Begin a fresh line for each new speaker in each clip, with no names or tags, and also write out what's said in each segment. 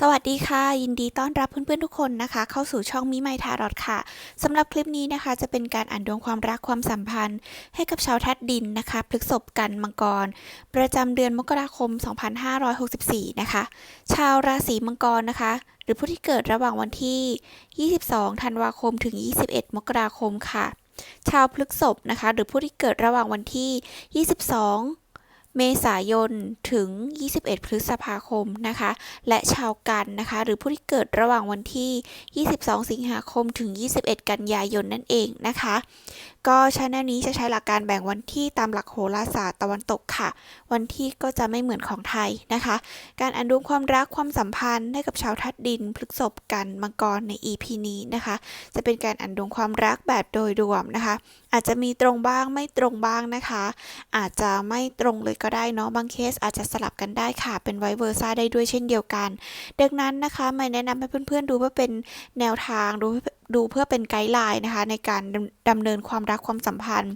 สวัสดีค่ะ ยินดีต้อนรับเพื่อนๆทุกคนนะคะ เข้าสู่ช่องมิไมทารอดค่ะสำหรับคลิปนี้นะคะ จะเป็นการอ่านดวงความรักความสัมพันธ์ ให้กับชาวทัดดินนะคะพฤกษบกันมังกร ประจำเดือนมกราคม 2564 นะคะ ชาวราศีมังกรนะคะ หรือผู้ที่เกิดระหว่างวันที่ 22 ธันวาคมถึง 21 มกราคมค่ะ ชาวพฤกษบนะคะ หรือผู้ที่เกิดระหว่างวันที่ 22 เมษายนถึง 21 พฤษภาคมนะคะ และชาวกันนะคะ หรือผู้ที่เกิดระหว่างวันที่ 22 สิงหาคมถึง 21 กันยายนนั่นเองนะคะ ก็ชาแนลนี้จะใช้หลักการแบ่งวันที่ตามหลักโหราศาสตร์ตะวันตกค่ะ วันที่ก็จะไม่เหมือนของไทยนะคะ การอันดูความรักความสัมพันธ์ให้กับชาวทัดดินพฤกษบกันมังกรใน EP นี้นะคะ จะเป็นการอันดูความรักแบบโดยรวมนะคะ อาจจะมีตรงบ้างไม่ตรงบ้างนะคะ อาจจะไม่ตรงเลยก็ได้เนาะบางเคสอาจจะสลับกันได้ค่ะ เป็นไวเวอร์ซ่าได้ด้วยเช่นเดียวกัน ดังนั้นนะคะไม่แนะนำให้เพื่อนๆดูเพื่อเป็นแนวทางดู ดูเพื่อเป็นไกด์ไลน์นะคะในการดำเนินความรักความสัมพันธ์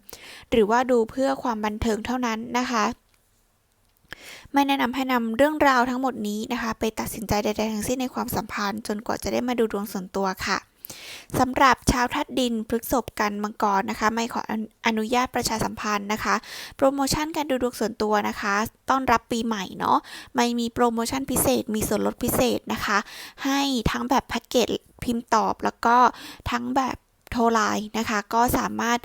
หรือว่าดูเพื่อความบันเทิงเท่านั้นนะคะไม่แนะนำให้นำเรื่องราวทั้งหมดนี้นะคะ ไปตัดสินใจใดๆทั้งสิ้นในความสัมพันธ์ จนกว่าจะได้มาดูดวงส่วนตัวค่ะ สำหรับชาวทัดดินพฤกษบกันมังกรนะคะ ไม่ขออนุญาตประชาสัมพันธ์นะคะ โปรโมชั่นการดูดวงส่วนตัวนะคะ ต้อนรับปีใหม่เนาะไม่มีโปรโมชั่นพิเศษ มีส่วนลดพิเศษนะคะ ให้ทั้งแบบแพ็กเกจพิมพ์ตอบแล้วก็ทั้งแบบ ทรไลน์นะคะ ก็สามารถ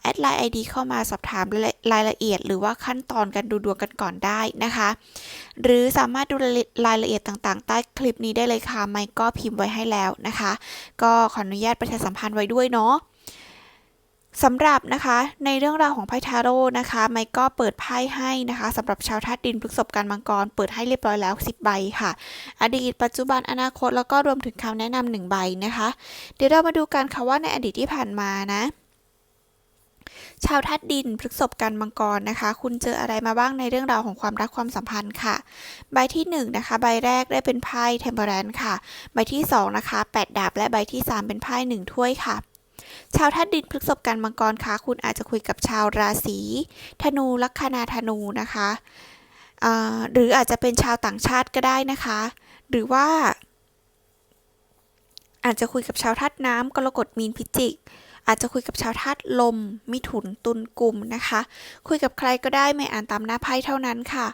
แอดไลน์ไอดีเข้ามาสอบถามรายละเอียด หรือว่าขั้นตอนการดูดวงกันก่อนได้นะคะ หรือสามารถดูรายละเอียดต่างๆ ใต้คลิปนี้ได้เลยค่ะ ไมค์ก็พิมพ์ไว้ให้แล้วนะคะ ก็ขออนุญาตประชาสัมพันธ์ไว้ด้วยเนาะ สำหรับนะคะในเรื่องราวของไพ่ทาโร่นะคะไมก็เปิดไพ่ให้นะคะสำหรับชาวธาตุดินพฤกษบการมังกร เปิดให้เรียบร้อยแล้ว 10 ใบค่ะ อดีต ปัจจุบันอนาคตแล้วก็รวมถึงคำแนะนำหนึ่งใบนะคะ เดี๋ยวเรามาดูกันค่ะว่าในอดีตที่ผ่านมานะ ชาวธาตุดินพฤกษบกันมังกรนะคะ คุณเจออะไรมาบ้างในเรื่องราวของความรักความสัมพันธ์ค่ะ ใบที่1นนะคะใบแรกได้เป็นไพ่เทมเปอร์แรนค่ะ ใบที่2นะคะ8ดาบและใบที่ 3 เป็นไพ่1ถ้วยค่ะ ชาวธาตุดินพฤกษบกันมังกรคะคุณอาจจะคุยกับชาวราศีธนูลัคนาธนูนะคะหรืออาจจะเป็นชาวต่างชาติก็ได้นะคะ หรือว่า อาจจะคุยกับชาวธาตุน้ำกรกฎมีนพิจิก อาจจะคุยกับชาวธาตุลม มิถุนตุลกลุ่มนะคะ คุยกับใครก็ได้ไม่อ่านตามหน้าไพ่เท่านั้นค่ะ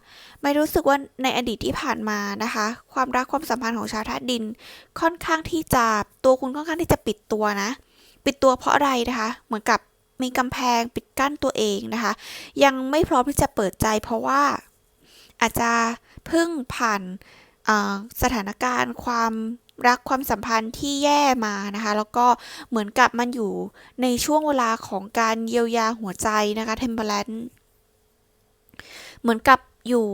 ไม่รู้สึกว่าในอดีตที่ผ่านมานะคะ ความรักความสัมพันธ์ของชาวธาตุดิน ค่อนข้างที่จะตัวคุณค่อนข้างที่จะปิดตัวนะ ปิดตัวเพราะอะไรนะคะ เหมือนกับมีกำแพงปิดกั้นตัวเองนะคะ ยังไม่พร้อมที่จะเปิดใจ เพราะว่าอาจจะเพิ่งผ่านสถานการณ์ความรักความสัมพันธ์ที่แย่มานะคะ แล้วก็เหมือนกับมันอยู่ในช่วงเวลาของการเยียวยาหัวใจนะคะเทมเ e อร์เหมือนกับอยู่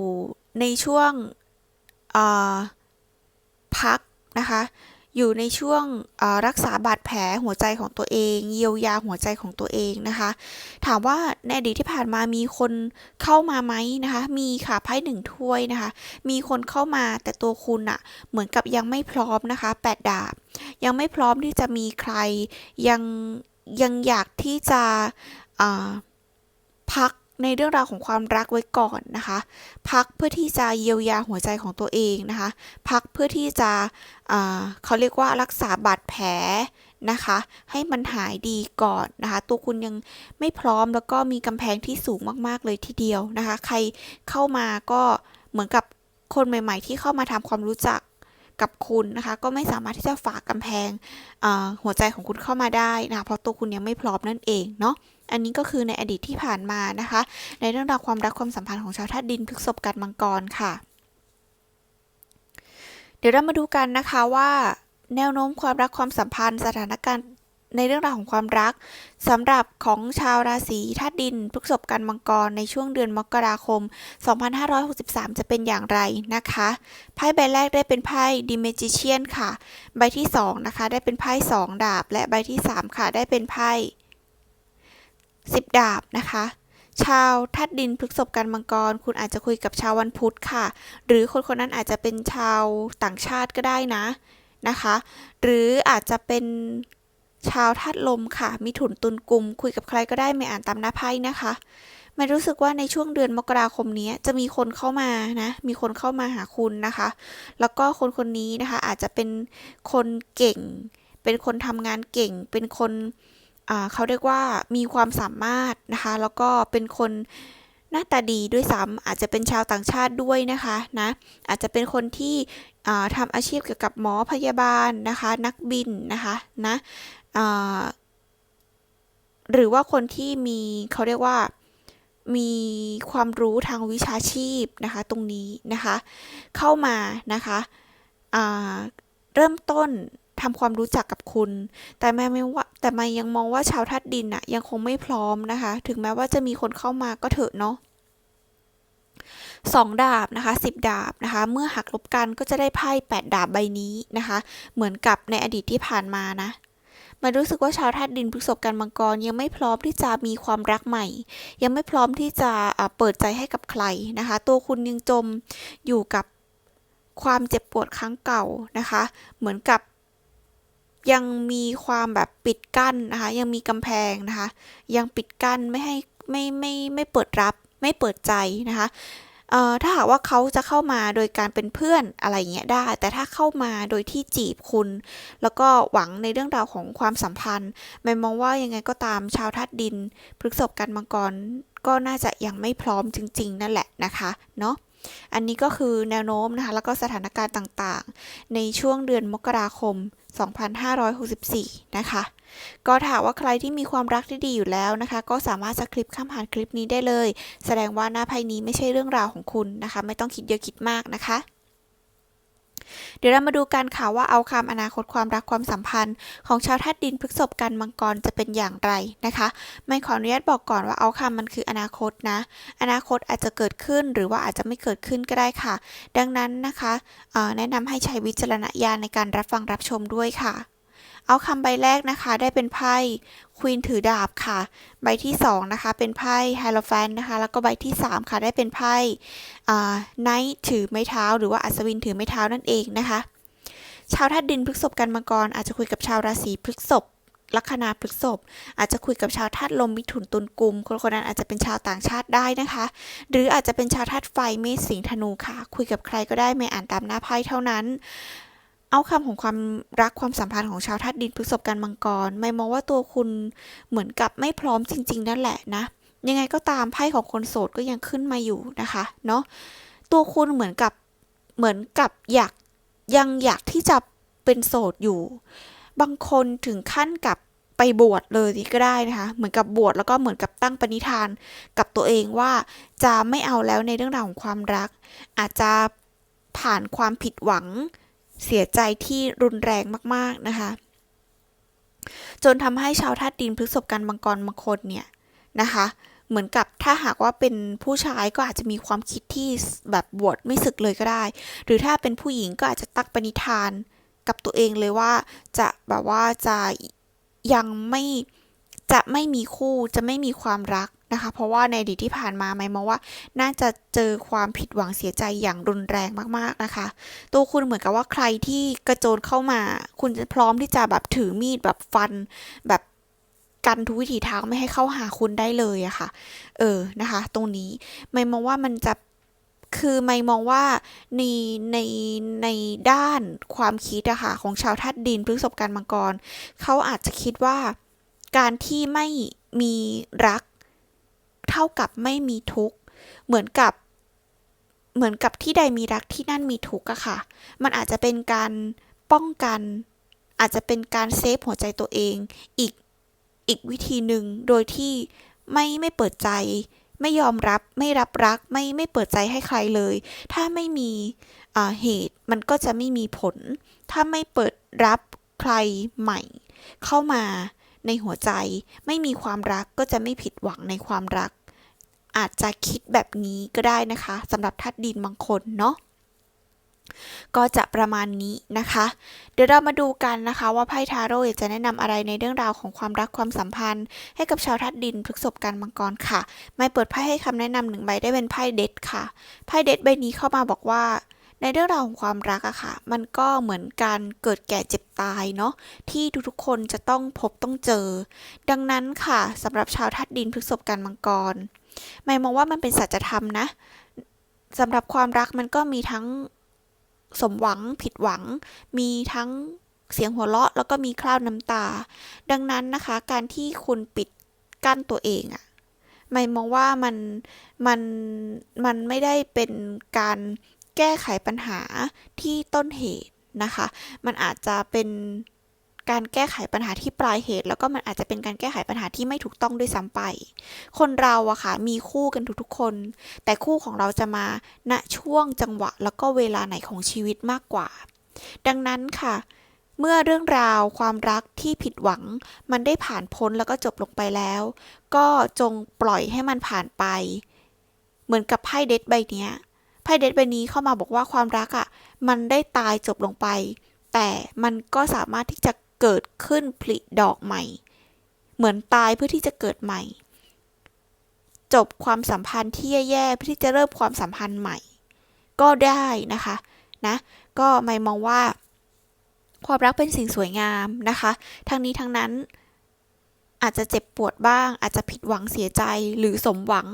ในช่วงพักนะคะ อยู่ในช่วงรักษาบาดแผลหัวใจของตัวเอง เยียวยาหัวใจของตัวเองนะคะ ถามว่าในอดีตที่ผ่านมามีคนเข้ามาไหมนะคะ มีค่ะไพ่หนึ่งถ้วยนะคะ มีคนเข้ามาแต่ตัวคุณอะเหมือนกับยังไม่พร้อมนะคะแปดดาบ ยังไม่พร้อมที่จะมีใครยังยังอยากที่จะพัก ในเรื่องราวของความรักไว้ก่อนนะคะ พักเพื่อที่จะเยียวยาหัวใจของตัวเองนะคะ พักเพื่อที่จะเขาเรียกว่ารักษาบาดแผลนะคะ ให้มันหายดีก่อนนะคะ ตัวคุณยังไม่พร้อมแล้วก็มีกำแพงที่สูงมากๆเลยทีเดียวนะคะ ใครเข้ามาก็เหมือนกับคนใหม่ ๆ ที่เข้ามาทำความรู้จักกับคุณนะคะ ก็ไม่สามารถที่จะฝากกำแพงหัวใจของคุณเข้ามาได้นะเพราะตัวคุณยังไม่พร้อมนั่นเองเนาะ อันนี้ก็คือในอดีตที่ผ่านมานะคะ ในเรื่องราวความรักความสัมพันธ์ของชาวธาตุดินพฤกษบกันมังกรค่ะ เดี๋ยวเรามาดูกันนะคะว่าแนวโน้มความรักความสัมพันธ์ สถานการณ์ในเรื่องราวของความรักสำหรับของชาวราศีธาตุดินพฤกษบกันมังกรในช่วงเดือนมกราคม 2563 จะเป็นอย่างไรนะคะไพ่ใบแรกได้เป็นไพ่ดิเมจิเชียนค่ะ ใบที่ 2 นะคะ ได้เป็นไพ่2ดาบ และใบที่ 3 ค่ะ ได้เป็นไพ่ 10 ดาบนะคะ ชาวทัดดินพฤกษบกันมังกร คุณอาจจะคุยกับชาววันพุธค่ะ หรือคนคนนั้นอาจจะเป็นชาวต่างชาติก็ได้นะนะคะ หรืออาจจะเป็นชาวธาตุลมค่ะ มีถุนตุนกลุ่ม คุยกับใครก็ได้ไม่อ่านตามหน้าไพ่นะคะไม่รู้สึกว่าในช่วงเดือนมกราคมนี้จะมีคนเข้ามานะ มีคนเข้ามาหาคุณนะคะ แล้วก็คนคนนี้นะคะอาจจะเป็นคนเก่ง เป็นคนทำงานเก่ง เป็นคน เขาเรียกว่ามีความสามารถนะคะ แล้วก็เป็นคนหน้าตาดีด้วยซ้ำอาจจะเป็นชาวต่างชาติด้วยนะคะนะอาจจะเป็นคนที่ทำอาชีพเกี่ยวกับหมอพยาบาลนะคะ นักบินนะคะนะหรือว่าคนที่มีเขาเรียกว่ามีความรู้ทางวิชาชีพนะคะตรงนี้นะคะ เข้ามานะคะเริ่มต้น ทำความรู้จักกับคุณ แต่แม่ไม่ว่าแต่มายังมองว่าชาวธาตุดินอะยังคงไม่พร้อมนะคะ ถึงแม้ว่าจะมีคนเข้ามาก็เถอะเนาะสองดาบนะคะสิบดาบนะคะ เมื่อหักลบกันก็จะได้ไพ่แปดดาบใบนี้นะคะ เหมือนกับในอดีตที่ผ่านมานะมันรู้สึกว่าชาวธาตุดินพฤษภกันมังกรยังไม่พร้อมที่จะมีความรักใหม่ ยังไม่พร้อมที่จะเปิดใจให้กับใครนะคะ ตัวคุณยังจมอยู่กับความเจ็บปวดครั้งเก่านะคะ เหมือนกับ ยังมีความแบบปิดกั้นนะคะ ยังมีกำแพงนะคะ ยังปิดกั้นไม่ให้ไม่ไม่ไม่เปิดรับไม่เปิดใจนะคะถ้าหากว่าเขาจะเข้ามาโดยการเป็นเพื่อนอะไรเงี้ยได้ แต่ถ้าเข้ามาโดยที่จีบคุณ แล้วก็หวังในเรื่องราวของความสัมพันธ์ไม่มองว่ายังไงก็ตามชาวธาตุดินพฤกษบกันมังกรก็น่าจะยังไม่พร้อมจริง ๆ นั่นแหละนะคะเนาะอันนี้ก็คือแนวโน้มนะคะ แล้วก็สถานการณ์ต่างๆ ในช่วงเดือนมกราคม 2564 นะคะ ก็ถามว่าใครที่มีความรักที่ดีอยู่แล้วนะคะ ก็สามารถสคริปข้ามผ่านคลิปนี้ได้เลย แสดงว่าหน้าไพ่นี้ไม่ใช่เรื่องราวของคุณนะคะ ไม่ต้องคิดเยอะคิดมากนะคะ เดี๋ยวเรามาดูกันค่ะว่าเอาคำอนาคตความรักความสัมพันธ์ ของชาวธาตุดินพฤกษบกันมังกรจะเป็นอย่างไรนะคะไม่ขออนุญาตบอกก่อนว่าเอาคำมันคืออนาคตนะ อนาคตอาจจะเกิดขึ้นหรือว่าอาจจะไม่เกิดขึ้นก็ได้ค่ะ ดังนั้นนะคะแนะนำให้ใช้วิจารณญาณในการรับฟังรับชมด้วยค่ะ เอาคำใบแรกนะคะได้เป็นไพ่ควีนถือดาบค่ะ ใบที่2นะคะเป็นไพ่ไฮโลแฟนนะคะ แล้วก็ใบที่ 3 ค่ะได้เป็นไพ่ไนท์ถือไม้เท้า หรือว่าอัศวินถือไม้เท้านั่นเองนะคะ ชาวธาตุดินพฤษภกันมังกรอาจจะคุยกับชาวราศีพฤษภลัคนาพฤษภอาจจะคุยกับชาวธาตุลมมิถุนตุลกุมคนคนนั้นอาจจะเป็นชาวต่างชาติได้นะคะ หรืออาจจะเป็นชาวธาตุไฟเมษสิงธนูค่ะ คุยกับใครก็ได้ไม่อ่านตามหน้าไพ่เท่านั้น เอาคำของความรักความสัมพันธ์ของชาวธาตุดินพฤษภกันมังกร ไม่มองว่าตัวคุณเหมือนกับไม่พร้อมจริง ๆ นั่นแหละนะ ยังไงก็ตามไพ่ของคนโสดก็ยังขึ้นมาอยู่นะคะ เนาะตัวคุณเหมือนกับเหมือนกับอยากยังอยากที่จะเป็นโสดอยู่ บางคนถึงขั้นกับไปบวชเลยก็ได้นะคะ เหมือนกับบวชแล้วก็เหมือนกับตั้งปณิธานกับตัวเองว่าจะไม่เอาแล้วในเรื่องราวของความรัก อาจจะผ่านความผิดหวัง เสียใจที่รุนแรงมากๆนะคะ จนทำให้ชาวธาตุดินพฤษภกันมังกรบางคนเนี่ยนะคะเหมือนกับถ้าหากว่าเป็นผู้ชายก็อาจจะมีความคิดที่แบบบวชไม่สึกเลยก็ได้ หรือถ้าเป็นผู้หญิงก็อาจจะตักปณิธานกับตัวเองเลยว่าจะแบบว่าจะยังไม่จะไม่มีคู่จะไม่มีความรัก นะคะ เพราะว่าในอดีตที่ผ่านมาไม่มองว่า น่าจะเจอความผิดหวังเสียใจอย่างรุนแรงมากๆนะคะ ตัวคุณเหมือนกับว่าใครที่กระโจนเข้ามา คุณจะพร้อมที่จะแบบถือมีดแบบฟันแบบกันทุกวิถีทางไม่ให้เข้าหาคุณได้เลยอะคะ่ะ เออนะคะ ตรงนี้ไม่มองว่ามันจะคือไม่มองว่าในในในด้านความคิดอะค่ะของชาวทัดดินพฤษภการมังกรเขาอาจจะคิดว่าการที่ไม่มีรัก เท่ากับไม่มีทุกข์ เหมือนกับ เหมือนกับที่ใดมีรักที่นั่นมีทุกข์อะค่ะ มันอาจจะเป็นการป้องกัน อาจจะเป็นการเซฟหัวใจตัวเอง อีกอีกวิธีหนึ่งโดยที่ไม่ไม่เปิดใจ ไม่ยอมรับไม่รับรัก ไม่ไม่เปิดใจให้ใครเลย ถ้าไม่มีเหตุมันก็จะไม่มีผล ถ้าไม่เปิดรับใครใหม่ เข้ามาในหัวใจ ไม่มีความรักก็จะไม่ผิดหวังในความรัก อาจจะคิดแบบนี้ก็ได้นะคะสำหรับทัดดินบางคนเนาะก็จะประมาณนี้นะคะ เดี๋ยวเรามาดูกันนะคะ ว่าไพ่ทาโร่จะแนะนำอะไรในเรื่องราวของความรักความสัมพันธ์ ให้กับชาวทัดดินพฤกษบกันมังกรค่ะ ไม่เปิดไพ่ให้คำแนะนำหนึ่งใบได้เป็นไพ่เด็ดค่ะ ไพ่เด็ดใบนี้เข้ามาบอกว่า ในเรื่องราวของความรักอะค่ะ มันก็เหมือนการเกิดแก่เจ็บตายเนาะที่ทุกๆคนจะต้องพบต้องเจอ ดังนั้นค่ะสำหรับชาวทัดดินพฤกษบกันมังกรไม่มองว่ามันเป็นสัจธรรมนะสำหรับความรักมันก็มีทั้งสมหวังผิดหวัง มีทั้งเสียงหัวเราะ แล้วก็มีคราบน้ำตา ดังนั้นนะคะ การที่คุณปิดกั้นตัวเองอะไม่มองว่ามันมันมันไม่ได้เป็นการ แก้ไขปัญหาที่ต้นเหตุนะคะ มันอาจจะเป็นการแก้ไขปัญหาที่ปลายเหตุ แล้วก็มันอาจจะเป็นการแก้ไขปัญหาที่ไม่ถูกต้องด้วยซ้ำไป คนเราอะค่ะมีคู่กันทุกๆคน แต่คู่ของเราจะมาณช่วงจังหวะ แล้วก็เวลาไหนของชีวิตมากกว่า ดังนั้นค่ะ เมื่อเรื่องราวความรักที่ผิดหวัง มันได้ผ่านพ้นแล้วก็จบลงไปแล้ว ก็จงปล่อยให้มันผ่านไป เหมือนกับไพ่เดทใบเนี้ย พ่เดทใบนี้เข้ามาบอกว่าความรักอะ่ะ มันได้ตายจบลงไป แต่มันก็สามารถที่จะเกิดขึ้นผลิดอกใหม่ เหมือนตายเพื่อที่จะเกิดใหม่ จบความสัมพันธ์ที่แย่ๆเพื่อที่จะเริ่มความสัมพันธ์ใหม่ ก็ได้นะคะนะ ก็ไม่มองว่า ความรักเป็นสิ่งสวยงามนะคะ ทั้งนี้ทั้งนั้นอาจจะเจ็บปวดบ้าง อาจจะผิดหวังเสียใจหรือสมหวัง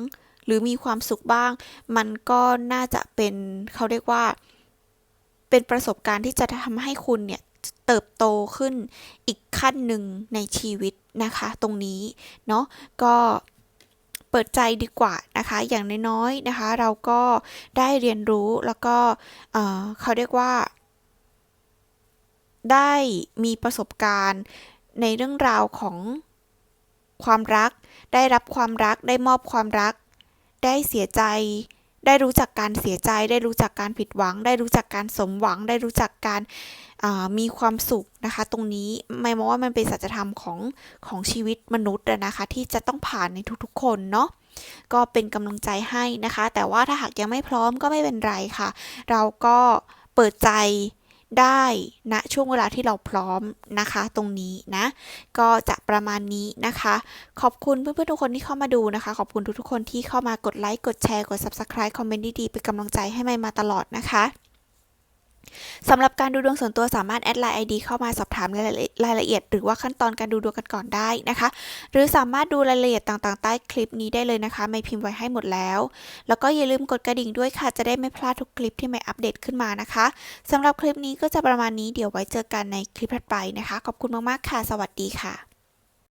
หรือมีความสุขบ้าง มันก็น่าจะเป็นเขาเรียกว่า เป็นประสบการณ์ที่จะทำให้คุณเนี่ยเติบโตขึ้นอีกขั้นหนึ่งในชีวิตนะคะ ตรงนี้เนาะก็เปิดใจดีกว่านะคะ อย่างน้อยๆนะคะ เราก็ได้เรียนรู้แล้วก็เเขาเรียกว่า ได้มีประสบการณ์ในเรื่องราวของความรัก ได้รับความรัก ได้มอบความรัก ได้เสียใจ ได้รู้จักการเสียใจ ได้รู้จักการผิดหวัง ได้รู้จักการสมหวัง ได้รู้จักการมีความสุขนะคะ ตรงนี้ไม่มองว่ามันเป็นสัจธรรมของของชีวิตมนุษย์นะคะ ที่จะต้องผ่านในทุกๆ คนเนาะก็เป็นกำลังใจให้นะคะ แต่ว่าถ้าหากยังไม่พร้อมก็ไม่เป็นไรค่ะ เราก็เปิดใจ ได้ณนะช่วงเวลาที่เราพร้อมนะคะ ตรงนี้นะ ก็จะประมาณนี้นะคะ ขอบคุณเพื่อนๆทุกคนที่เข้ามาดูนะคะ ขอบคุณทุกๆคนที่เข้ามากดไลค์กดแชร์กด subscribe คอมเมนต์ดีๆเป็นกำลังใจให้ไม่มาตลอดนะคะ สำหรับการดูดวงส่วนตัวสามารถแอดไลน์ ID เข้ามาสอบถามรายละเอียด หรือว่าขั้นตอนการดูดวงกันก่อนได้นะคะ หรือสามารถดูรายละเอียดต่างๆ ใต้คลิปนี้ได้เลยนะคะ ไม่พิมพ์ไว้ให้หมดแล้ว แล้วก็อย่าลืมกดกระดิ่งด้วยค่ะ จะได้ไม่พลาดทุกคลิปที่ไม่อัปเดตขึ้นมานะคะสำหรับคลิปนี้ก็จะประมาณนี้เดี๋ยวไว้เจอกันในคลิปถัดไปนะคะ ขอบคุณมากๆค่ะ สวัสดีค่ะ